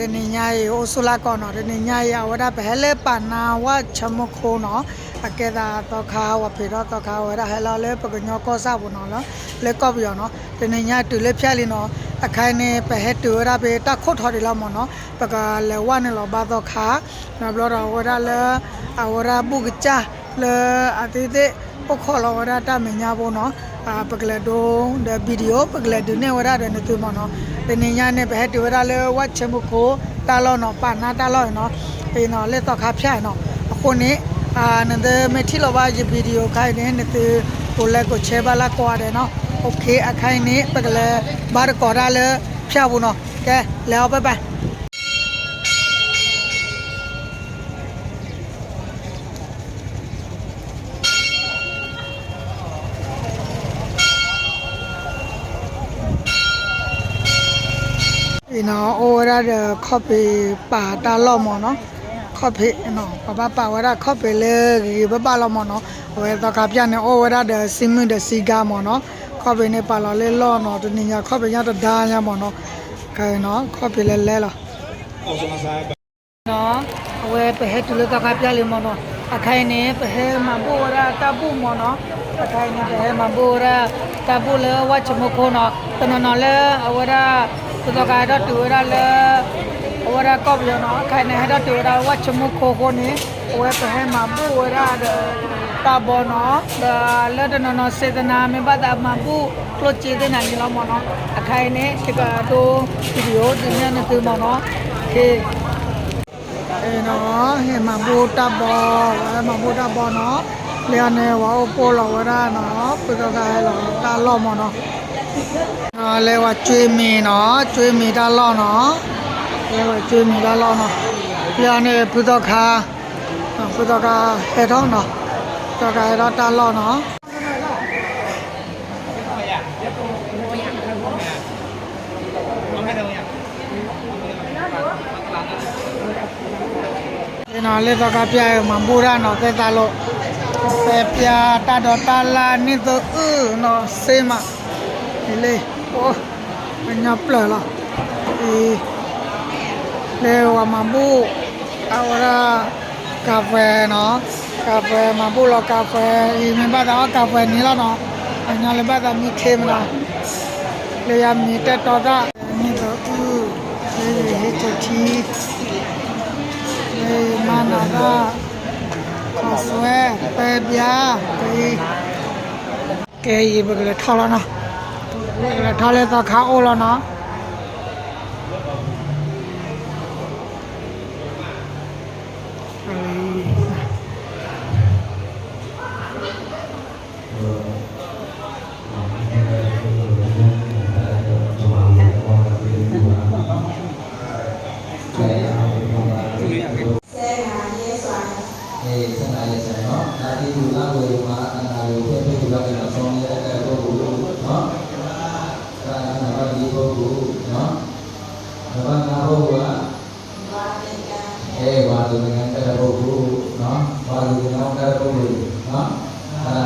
ဒီနေ့ညရေအိုဆူလာကောနော်ဒီနေ့ညရေဝဒဘဲလေပနာဝချမခိုနော်အကဲတာတော့ခါဝဖေတော့တော့ခါဝရဟဲလာလေပကညောကောစားဘူးနော်လေကော့ပြောနော်ဒီနေ့ညတူလေဖြတ်လီနော်အခိုင်နေပဟက်တူရပဲတခုတ်ထော်တယ်လို့မနော်ပကလေဝနဲ့လောဘာတော့ခါနော်ဘလောတော့ဝရလေအဝရပုကချလေအတိတိပခေါ်လောဝရတမညာဘောနော် အာပကလေဒုံဒဗီဒီယိုပကလေဒုနေဝရတဲ့နေတူမနော်ဒီနေ့ညနေဘဟက်တူရလေဝချမခိုတာလောနော်ပါနာတာလောနော်အေးနော်လေတော့ခါဖြတ်နော်အခုနေ့ အာနန္ဒမထီလောပါဗီဒီယိုခိုင်နေနေတေကိုလက်ကိုချဲပါလာကွာတယ်နော်โอเคအခိုင်နေပကလေဘာကော်ရလေဖြတ်ဘူးနော်ကဲလဲအောင် ပဲပဲဒီနော်အိုရတဲ့ခေါပီပါတာလော့မော်နော်ခော့ဖေနော်ပပပါဝရခော့ဖေလေဒီပပလောမနော်ဝဲတော့ကပြနေဩဝရတဲ့စီမင်းတဲ့စီကားမနော်ခော့ဖေနေပါလာလေလောနော်ဒီညခော့ဖေရတော့ဒါညမနော်ခဲနော်ခော့ဖေလေလဲလောနော်အဝဲပဟဲတူလတော့ကပြလေမနော် အခိုင်နေပဟဲမဘောရတပုမနော်အခိုင်နေပဟဲမဘောရတပုလေဝချမခိုနော်တနနော်လေအဝရတော့ကတော့တူရလေဝရကောပြောနော်ခိုင်နေဟတော့တူရဝချမခိုကိုနေဝဲပဟဲမှာပူဝရတာဘောနော်ဒါလက်တနော်စေတနာမေပါတာမပူကလချေတဲ့နိုင်လောမနော်အခိုင်နေတကတော့ဗီဒီယိုဒီနေ့နဲ့တူမနော်ခေ အေနော်ဟေမဘူတာဘောဝဲမဘူတာဘောနော်လျာနေဝါပေါ်လောဝရနော်ပကကဲလောတာလောမနော်နော်လဲဝကျွေးမင်းနော်ကျွေးမီတာလောနော်အဲဝကျွေးမိလာလောနော်ပြန်နေဘုဒ္ဓခါဘုဒ္ဓခါဟဲ့တော့နော်တော့ကဲတော့တလောနော်ဒီနော် လေတော့ကပြရမှာဘူရနော်တဲ့တလို့ပဲပြတာတော့တလာနေတော့ဦးနော်စေမဒီလေโอ้ညပလလာအေး leo mambu ahora café no café mambu lo café y me va a dar café ni la no aña le va a dar mi kem no le ya mi te toda ni do u le he to ti le mana da ko swe pe bia pe ke yi ba le tha la no le tha le ta kha o la no အဲစနာရဲ့ဆက်နော်ဒါဒီလူလာဝေမှာအနာလိုဖေဖေလူလာကဆောင်းရဲ့တဲ့ပုဂ္ဂိုလ်နော်ဒါနာမဒီပုဂ္ဂိုလ်နော်ဘာနာပုဂ္ဂိုလ်ကအဲဘာလူငယ်တဲ့ပုဂ္ဂိုလ်နော်ဘာလူငယ်တဲ့ပုဂ္ဂိုလ်နော်အဲ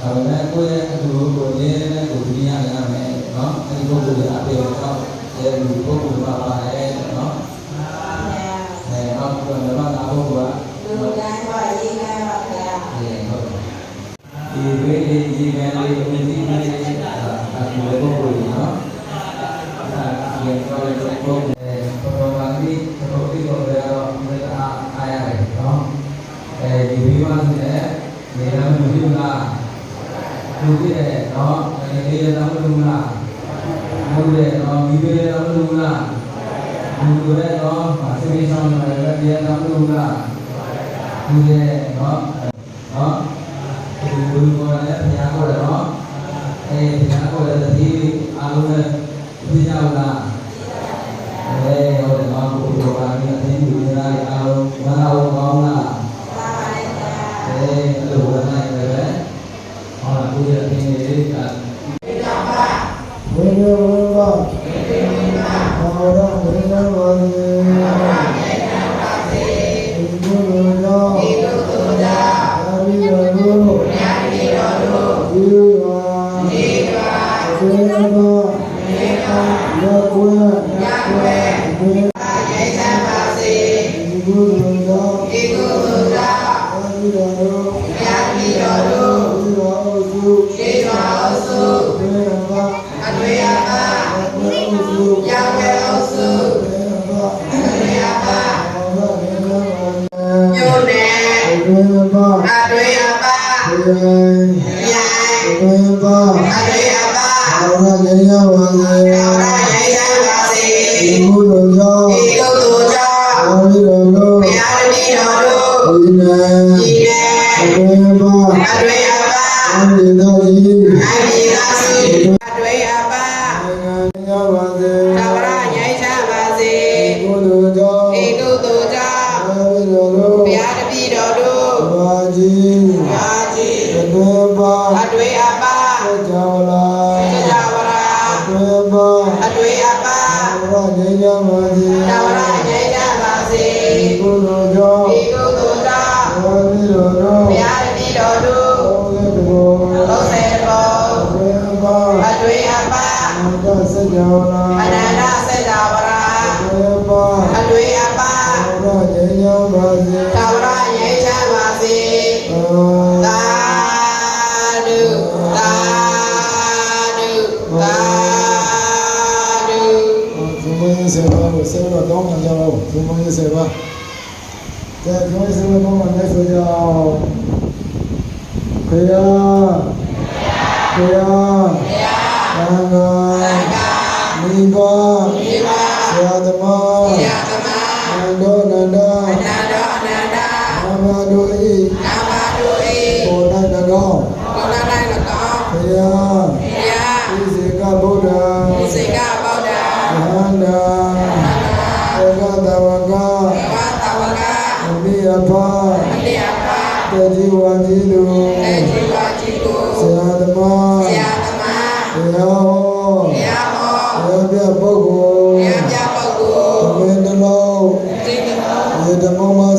ဒါက လည်းကိုယ့်ရဲ့အတူကိုရင်းနဲ့ကိုပြရရမယ်နော်အဲဒီပုဂ္ဂိုလ်ရဲ့အပေတော့အဲလူပုဂ္ဂိုလ်ပါပါတယ်နော်အဲနောက်တော့ဘာနာပုဂ္ဂိုလ်ကလူတိုင်းကရေးခိုင်းပါဗျာဒီဝေဒီဒီကလေးကိုဒီနေ့အဲဒီလိုပုံပေါ်နော်အဲဒီတော့လည်းပုံပေါ်ပေါ်ပါလိပေါ်ပြီးတော့တော့ဒီအားအားရတယ်နော်အဲဒီဝိဝါစနဲ့နေရာမလို့လားလူပြည့်နော်အဲဒီနေရာမလို့လားဟုတ်တယ်နော်မိဘလည်းမလို့လားလူတွေတော့မသိသေးဆောင်တယ်လည်းမလို့လား ဒီ ဒေတာအစုဒေတာအတွေယပါဒေတာအစုယာဝေအစုဒေတာအတွေယပါညိုနေဒေတာအတွေယပါယိုင်ဒေတာအတွေယပါဒေတာအတွေယပါ Señora. ဗုဒ္ဓပုစိကဗုဒ္ဓမဟာနာသံဃာတဝကသံဃာတဝကအမိယဖာအမိယဖာတေဒီဝါကြီးသူတေဒီဝါကြီးသူဆရာသမားဆရာသမားဘုရားဟောဘုရားဟောဘုရားပြပုဂ္ဂိုလ်ဘုရားပြပုဂ္ဂိုလ်သမင်းတလုံးသမင်းတလုံးယေတမော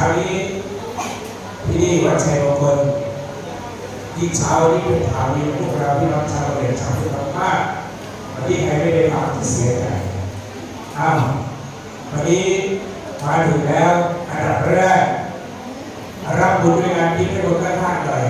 ้านี้ที่นี่วัดชัยมงคลที่เช้านี้เป็นข่าวดีพวกเราที่รับชาวเรียนชาวพุทธมากวันนี้ใครไม่ได้มาจะเสียใจอ้าววันนี้มาถึงแล้วอันดับแรกรับบุญด้วยการที่ให้คนข้างๆหน่อย